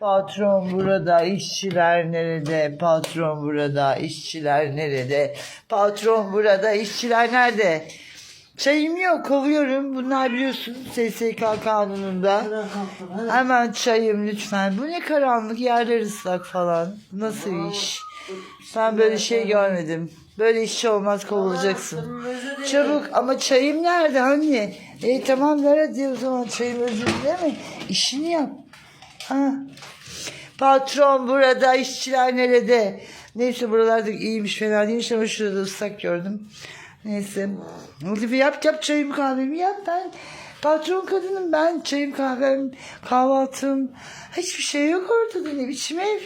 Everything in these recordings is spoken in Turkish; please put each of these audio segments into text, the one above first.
Patron burada, işçiler nerede? Patron burada, işçiler nerede? Patron burada, işçiler nerede? Çayım yok, kovuyorum. Bunlar biliyorsun SSK kanununda. Hemen çayım lütfen. Bu ne karanlık, yerler ıslak falan. Nasıl iş? Ben böyle şey görmedim. Böyle işçi olmaz, kovulacaksın. Çabuk ama çayım nerede anne? E tamam hadi o zaman çayım özür dileme. İşini yap. Patron burada, işçiler nerede? Neyse buralarda iyiymiş fena değilmiş ama şurada ıslak gördüm. Neyse. Bir yap yap çayımı kahvemi yap ben. Patron kadınım ben. Çayım kahvem, kahvaltım. Hiçbir şey yok ortada ne biçim ev.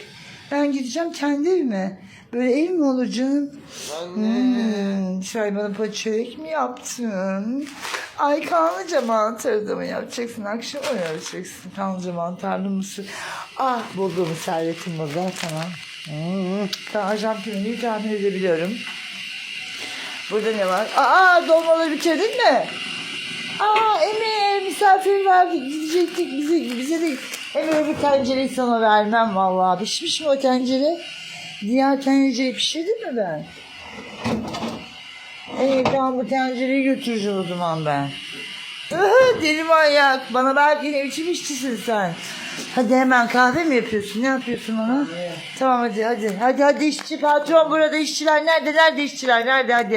Ben gideceğim kendi evime. Böyle ev mi olur canım? Hmm, sen bana paçörek mi yaptın? Ay kanlıca mantarı da mı yapacaksın? Akşam mı yapacaksın? Kanlıca mantarlı mısır. Ah bulduğum servetim burada. Tamam. Hmm. Tamam ajan pirinci tahmin edebiliyorum. Burada ne var? Aa dolmaları bitirdin mi? Aa Emir misafir verdik gidecektik bize, bize de Emir bir tencereyi sana vermem vallahi. Pişmiş mi o tencere? Diğer tencereyi pişirdim mi ben? Tamam bu tencereyi götüreceğim o zaman ben. Ihı, Deli manyak. Bana belki ne biçim işçisin sen. Hadi hemen kahve mi yapıyorsun? Ne yapıyorsun ona? Tamam hadi hadi. Hadi hadi işçi patron burada işçiler nerede? Nerede işçiler? Nerede hadi.